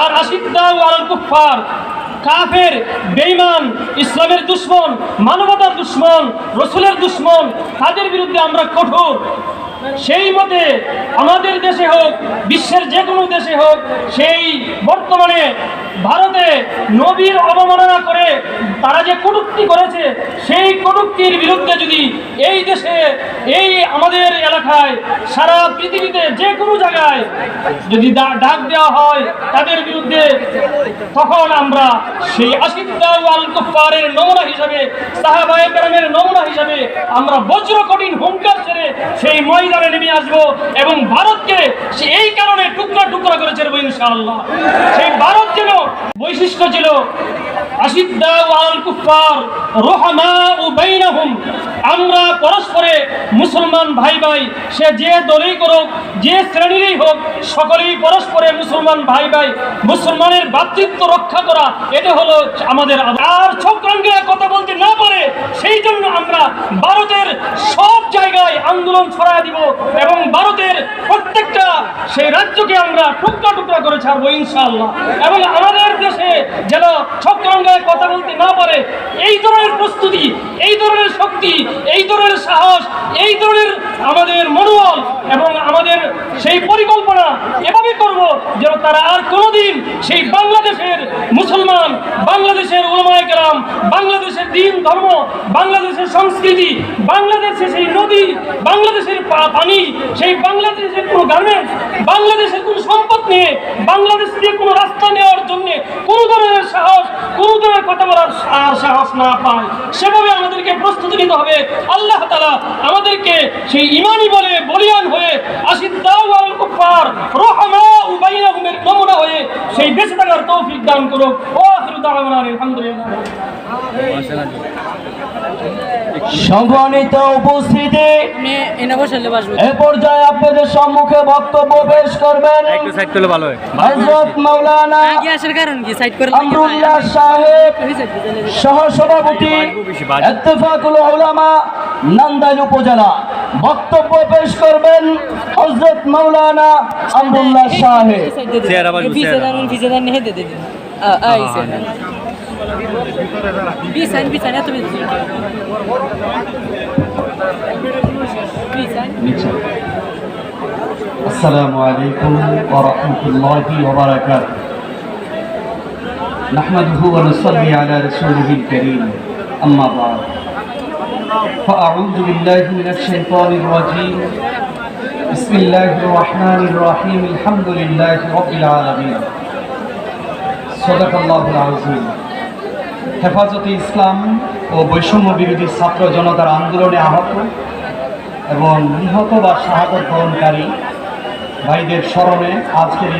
আর আশিদ্দাউ আলাল কুফার কাফের, বেঈমান, ইসলামের দুশ্মন, মানবতার দুশ্মন, রসুলের দুশ্মন, তাদের বিরুদ্ধে আমরা কঠোর। সেই মতে আমাদের দেশে হোক, বিশ্বের যে কোনো দেশে হোক, সেই বর্তমানে ভারতে নবীর অবমাননা করে তারা যে কটূক্তি করেছে, সেই কটূক্তির বিরুদ্ধে যদি এই দেশে, এই আমাদের এলাকায় সারা পৃথিবীতে যে কোনো জায়গায় যদি ডাক দেওয়া হয় তাদের বিরুদ্ধে, তখন আমরা সেই ওয়াল কুফারের নমুনা হিসাবে, সাহাবায়ে কেরামের নমুনা হিসাবে আমরা বজ্র কঠিন হুঙ্কার ছেড়ে সেই ময়দানে নেমে আসব এবং ভারতকে সে এই কারণে টুকরা টুকরা করে ছেড়বো ইনশাআল্লাহ। সেই ভারত যেন বৈশিষ্ট্য ছিল আমরা পরস্পরে মুসলমান ভাই ভাই সে যে দলেই করুক, যে শ্রেণীরই হোক, সকলেই পরস্পরে মুসলমান ভাই ভাই মুসলমানের ভ্রাতৃত্ব রক্ষা করা, এটা হলো আমাদের। আর চক্রাঙ্গেরা কথা বলতে না পারে সেই জন্য আমরা ভারতের সব জায়গায় আন্দোলন ছড়ায় দিব সেই রাজ্যকে আমরা টুকরা টুকরা করে ছাড়বো ইনশাআল্লাহ। এবং আমাদের দেশে যেন চক্রাঙ্গায় কথা বলতে না পারে, এই ধরনের প্রস্তুতি, এই ধরনের শক্তি, এই ধরনের সাহস, এই ধরনের আমাদের মনোবল এবং আমাদের সেই পরিকল্পনা এভাবে করব যেন তারা আর কোনোদিন সেই বাংলাদেশের মুসলমান বাংলাদেশের ওলামায়ে কেরাম বাংলাদেশের দিন ধর্ম, বাংলাদেশের সংস্কৃতি, বাংলাদেশের সেই নদী, বাংলাদেশের পানি, সেই বাংলাদেশের কোনো গার্মেন্টস বাংলাদেশের কোনো সম্পদ নিয়ে, বাংলাদেশ দিয়ে কোনো রাস্তা নেওয়ার জন্য কোনো ধরনের সাহস, কোনো ধরনের কথা বলার সাহস না পায়। সেভাবে আমাদেরকে প্রস্তুতি নিতে হবে। আল্লাহ তালা আমাদেরকে সেই ইমানি বলে বলিয়ান হয়ে আসিদ্দাউ আল রহমা বাইনাহুমের নমুনা হয়ে সেই বেঁচে থাকার তৌফিক দান করুক। ও সম্মানিত উপস্থিতি এ পর্যায়ে আপনাদের সম্মুখে বক্তব্য পেশ করবেন একটু সাইড করলে ভালো হয়। হজরত মৌলানা আগে আসার কারণ কি? সাইড করে আমরুল্লাহ সাহেব সহ ইত্তেফাকুল উলামা নান্দাইল উপজেলা। বক্তব্য পেশ করবেন হজরত মৌলানা আমরুল্লাহ সাহেব। ആയിസേന بيسان بيسان يا تبي السلام عليكم ورحمة الله وبركاته. نحمده ونصلي على رسوله الكريم. أما بعد. فأعوذ بالله من الشيطان الرجيم. بسم الله الرحمن الرحيم. الحمد لله رب العالمين. হেফাজতে ইসলাম ও বৈষম্য বিরোধী ছাত্র জনতার আন্দোলনে আহত এবং নিহত বা শাহাদত গ্রহণকারী ভাইদের স্মরণে আজকের